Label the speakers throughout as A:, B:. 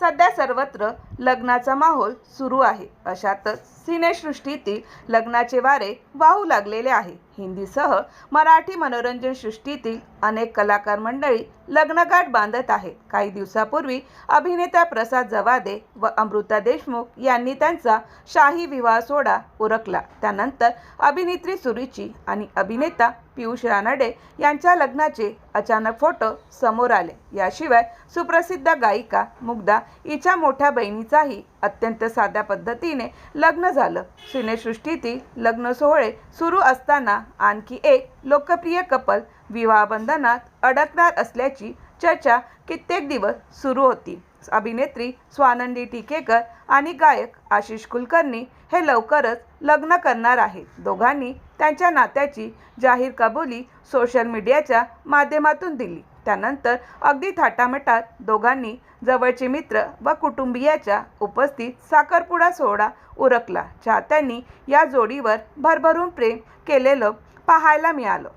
A: सध्या सर्वत्र लग्नाचा माहोल सुरू आहे. अशातच सिनेसृष्टीतील लग्नाचे वारे वाहू लागलेले आहे. हिंदीसह मराठी मनोरंजन सृष्टीतील अनेक कलाकार मंडळी लग्नगाठ बांधत आहेत. काही दिवसापूर्वी अभिनेता प्रसाद जवादे व अमृता देशमुख यांनी त्यांचा शाही विवाह सोहळा उरकला. त्यानंतर अभिनेत्री सुरुची आणि अभिनेता पियुष रानडे यांच्या लग्नाचे अचानक फोटो समोर आले. याशिवाय सुप्रसिद्ध गायिका मुग्धा हिच्या मोठ्या बहिणीचाही अत्यंत साध्या पद्धतीने लग्न झालं. सिनेसृष्टीतील लग्न सोहळे सुरू असताना आणखी एक लोकप्रिय कपल विवाहबंधनात अडकणार असल्याची चर्चा कित्येक दिवस सुरू होती. अभिनेत्री स्वानंदी टिकेकर आणि गायक आशिष कुलकर्णी हे लवकरच लग्न करणार आहेत. दोघांनी त्यांच्या नात्याची जाहीर कबुली सोशल मीडियाच्या माध्यमातून दिली. त्यानंतर अगदी थाटामाटात दोघांनी जवळचे मित्र व कुटुंबियाच्या उपस्थित साखरपुडा सोहळा उरकला चाहत्यांनी या जोडीवर भरभरून प्रेम केलेलं पाहायला मिळालं.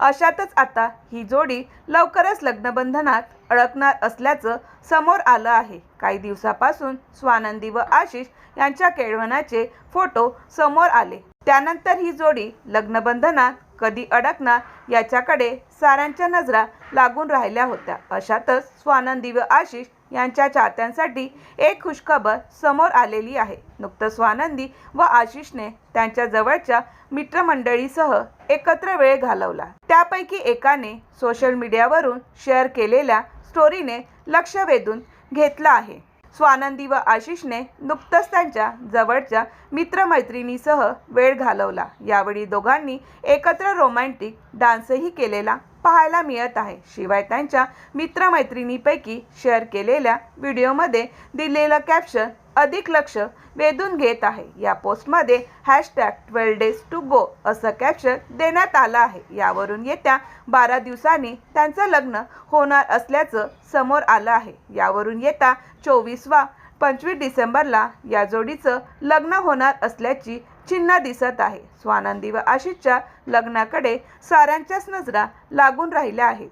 A: अशातच आता ही जोडी लवकरच लग्नबंधनात अडकणार असल्याचं समोर आलं आहे. काही दिवसापासून स्वानंदी व आशिष यांच्या केळवणाचे फोटो समोर आले. त्यानंतर ही जोडी लग्नबंधनात कधी अडकणार याच्याकडे साऱ्यांच्या नजरा लागून राहिल्या होत्या. अशातच स्वानंदी व आशिष यांच्या चाहत्यांसाठी एक खुशखबर समोर आलेली आहे. नुकतं स्वानंदी व आशिषने त्यांच्या जवळच्या मित्रमंडळीसह एकत्र वेळ घालवला. त्यापैकी एकाने सोशल मीडियावरून शेअर केलेल्या स्टोरीने लक्ष वेधून घेतलं आहे. स्वानंदी व आशिषने नुकतंच त्यांच्या जवळच्या मित्रमैत्रिणीसह वेळ घालवला. यावेळी दोघांनी एकत्र रोमॅन्टिक डान्सही केलेला पाहायला मिळत आहे. शिवाय त्यांच्या मित्रमैत्रिणीपैकी शेअर केलेल्या व्हिडिओमध्ये दिलेलं कॅप्शन अधिक लक्ष वेधून घेत आहे. या पोस्टमध्ये hashtag twelve days to go असं कॅप्शन देण्यात आलं आहे. यावरून येत्या बारा दिवसांनी त्यांचं लग्न होणार असल्याचं समोर आलं आहे. यावरून येत्या चोवीसवा पंचवीस डिसेंबरला या जोडीचं लग्न होणार असल्याची चिन्ह दिसत आहे. स्वानंदी व आशिषच्या लग्नाकडे साऱ्यांच्याच नजरा लागून राहिल्या आहेत.